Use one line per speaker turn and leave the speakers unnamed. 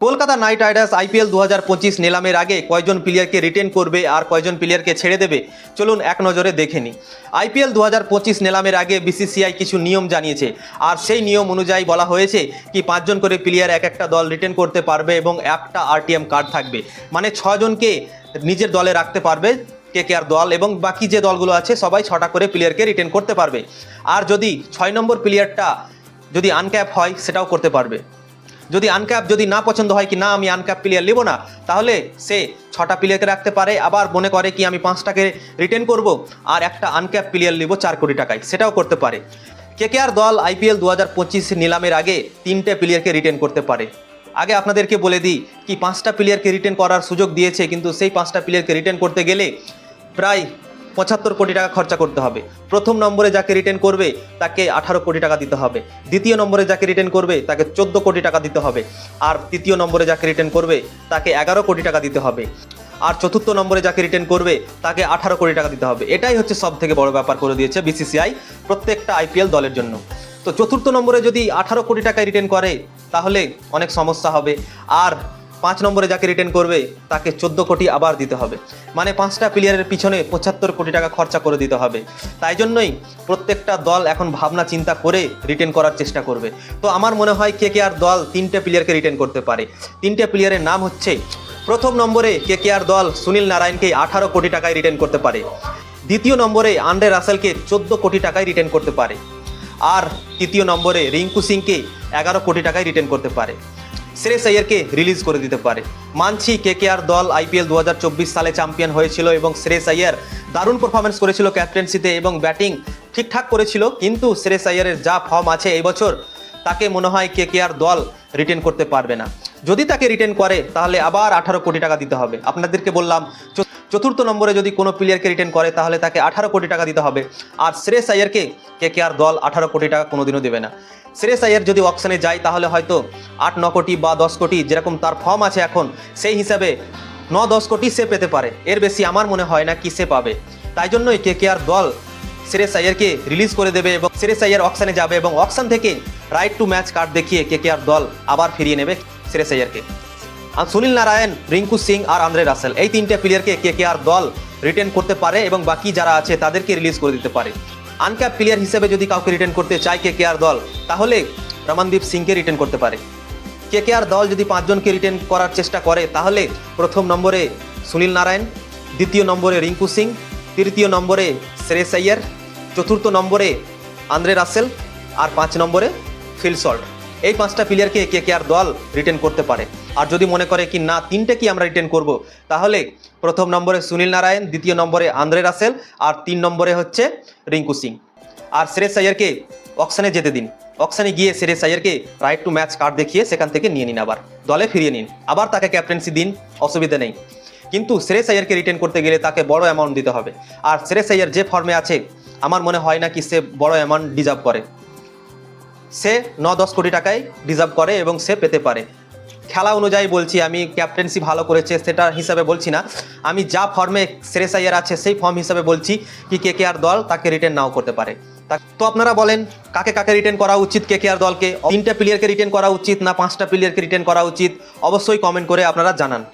Kolkata night Riders IPL দু হাজার পঁচিশ নিলামের আগে কয়জন প্লেয়ারকে রিটেন করবে আর কয়জন প্লেয়ারকে ছেড়ে দেবে? চলুন এক নজরে দেখে নিই। আইপিএল দু হাজার পঁচিশ নিলামের আগে বিসিসিআই কিছু নিয়ম জানিয়েছে। আর সেই নিয়ম অনুযায়ী বলা হয়েছে কি, পাঁচজন করে প্লেয়ার এক একটা দল রিটেন করতে পারবে এবং একটা আরটিএম কার্ড থাকবে। মানে ছজনকে নিজের দলে রাখতে পারবে কে কে আর দল এবং বাকি যে দলগুলো আছে সবাই ছটা করে প্লেয়ারকে রিটেন করতে পারবে। আর যদি ছয় নম্বর প্লেয়ারটা যদি আনক্যাপ হয় সেটাও করতে পারবে। যদি আনক্যাপ যদি না পছন্দ হয় কি না আমি আনক্যাপ প্লেয়ার নেব না, তাহলে সে ছটা প্লেয়ারকে রাখতে পারে, আবার মনে করে কি আমি পাঁচটাকে রিটেন করব, আর একটা আনক্যাপ প্লেয়ার নেব চার কোটি টাকায়, সেটাও করতে পারে। কেকেআর দল আইপিএল দু হাজার পঁচিশ নিলামের আগে তিনটে প্লেয়ারকে রিটেন করতে পারে। আগে আপনাদেরকে বলে দিই, কি পাঁচটা প্লেয়ারকে রিটেন করার সুযোগ দিয়েছে, কিন্তু সেই পাঁচটা প্লেয়ারকে রিটেন করতে গেলে প্রায় পঁচাত্তর কোটি টাকা খরচা করতে হবে। প্রথম নম্বরে যাকে রিটেন করবে, তাকে আঠারো কোটি টাকা দিতে হবে। দ্বিতীয় নম্বরে যাকে রিটার্ন করবে, তাকে চোদ্দ কোটি টাকা দিতে হবে। আর তৃতীয় নম্বরে যাকে রিটার্ন করবে, তাকে এগারো কোটি টাকা দিতে হবে। আর চতুর্থ নম্বরে যাকে রিটার্ন করবে, তাকে আঠারো কোটি টাকা দিতে হবে। এটাই হচ্ছে সব থেকে বড় ব্যাপার করে দিয়েছে বিসিসিআই প্রত্যেকটা আইপিএল দলের জন্য। তো চতুর্থ নম্বরে যদি আঠারো কোটি টাকা রিটার্ন করে, তাহলে অনেক সমস্যা হবে। আর পাঁচ নম্বরে যাকে রিটেন করবে, তাকে চোদ্দ কোটি আবার দিতে হবে। মানে পাঁচটা প্লেয়ারের পিছনে পঁচাত্তর কোটি টাকা খরচা করে দিতে হবে। তাই জন্যই প্রত্যেকটা দল এখন ভাবনা চিন্তা করে রিটেন করার চেষ্টা করবে। তো আমার মনে হয় কে কে আর দল তিনটে প্লেয়ারকে রিটেন করতে পারে। তিনটে প্লেয়ারের নাম হচ্ছে, প্রথম নম্বরে কে কে আর দল সুনীল নারায়ণকে আঠারো কোটি টাকায় রিটেন করতে পারে। দ্বিতীয় নম্বরে আন্ডে রাসেলকে চোদ্দ কোটি টাকায় রিটেন করতে পারে। আর তৃতীয় নম্বরে রিঙ্কু সিংকে এগারো কোটি টাকায় রিটেন করতে পারে। শ্রেয়স আয়ারকে রিলিজ করে দিতে পারে। মানছি কে কে আর দল আইপিএল দু হাজার চব্বিশ সালে চ্যাম্পিয়ন হয়েছিল এবং শ্রেয়স আয়ার দারুণ পারফরমেন্স করেছিল ক্যাপ্টেন্সিতে এবং ব্যাটিং ঠিকঠাক করেছিল, কিন্তু শ্রেয়স আয়ারের যা ফর্ম আছে এই বছর তাকে মনে হয় কে কে আর দল রিটেন করতে পারবে না। যদি তাকে রিটেন করে, তাহলে আবার আঠারো কোটি টাকা দিতে হবে। আপনাদেরকে বললাম চতুর্থ নম্বরে যদি কোনো প্লেয়ারকে রিটেন করে, তাহলে তাকে আঠারো কোটি টাকা দিতে হবে। আর শ্রেয়স আইয়ারকে আর দল আঠারো কোটি টাকা কোনোদিনও দেবে না। শ্রেয়স আইয়ার যদি অকশনে যায়, তাহলে হয়তো আট, ন কোটি বা দশ কোটি যেরকম তার ফর্ম আছে এখন, সেই হিসাবে ন, দশ কোটি সে পেতে পারে। এর বেশি আমার মনে হয় না কি সে পাবে। তাই জন্যই কে কে আর দল শ্রেয়স আইয়ারকে রিলিজ করে দেবে এবং শ্রেয়স আইয়ার অকশনে যাবে এবং অকশন থেকে রাইট টু ম্যাচ কার্ড দেখিয়ে কে কে আর দল আবার ফিরিয়ে নেবে শ্রেয়স আইয়ারকে আর সুনীল নারায়ণ, রিঙ্কু সিং আর আন্দ্রে রাসেল। এই তিনটে প্লেয়ারকে কে কে আর দল রিটেন করতে পারে এবং বাকি যারা আছে তাদেরকে রিলিজ করে দিতে পারে। আনক্যাপ প্লেয়ার হিসেবে যদি কাউকে রিটেন করতে চায় কে কে আর দল, তাহলে রমনদীপ সিংকে রিটেন করতে পারে। কে কে আর দল যদি পাঁচজনকে রিটেন করার চেষ্টা করে, তাহলে প্রথম নম্বরে সুনীল নারায়ণ, দ্বিতীয় নম্বরে রিঙ্কু সিং, তৃতীয় নম্বরে শ্রেয়স আইয়ার চতুর্থ নম্বরে আন্দ্রে রাসেল আর পাঁচ নম্বরে ফিল সল্ট। এই পাঁচটা প্লেয়ারকে কে কে আর দল রিটেন করতে পারে? আর যদি মনে করে কি না, তিনটে কি আমরা রিটেন করব? তাহলে প্রথম নম্বরে সুনীল নারায়ণ, দ্বিতীয় নম্বরে আন্দ্রে রাসেল, আর তিন নম্বরে হচ্ছে রিঙ্কু সিং। আর শ্রেয়স আইয়ারকে অকশানে যেতে দিন। অকশানে গিয়ে শ্রেয়স আইয়ারকে রাইট টু ম্যাচ কার্ড দেখিয়ে সেখান থেকে নিয়ে নিন আবার। দলে ফিরিয়ে নিন। আবার তাকে ক্যাপ্টেন্সি দিন, অসুবিধা নেই। কিন্তু শ্রেয়স আইয়ারকে রিটেন করতে গেলে তাকে বড় অ্যামাউন্ট দিতে হবে। আর শ্রেয়স আইয়ার যে ফর্মে আছে, আমার মনে হয় না কি সে বড় অ্যামাউন্ট ডিজার্ভ করে। সে ন দশ কোটি টাকায় ডিজার্ভ করে এবং সে পেতে পারে। খেলা অনুযায়ী বলছি, আমি ক্যাপ্টেন্সি ভালো করেছে সেটা হিসাবে বলছি না। আমি যা ফর্মে শ্রেয়স আইয়ার আছে সেই ফর্ম হিসাবে বলছি কি কে কে আর দল তাকে রিটেন নাও করতে পারে। তা- আপনারা বলেন, কাকে কাকে রিটেন করা উচিত কে কে আর দলকে? তিনটা প্লেয়ারকে রিটেন করা উচিত না পাঁচটা প্লেয়ারকে রিটেন করা উচিত? অবশ্যই কমেন্ট করে আপনারা জানান।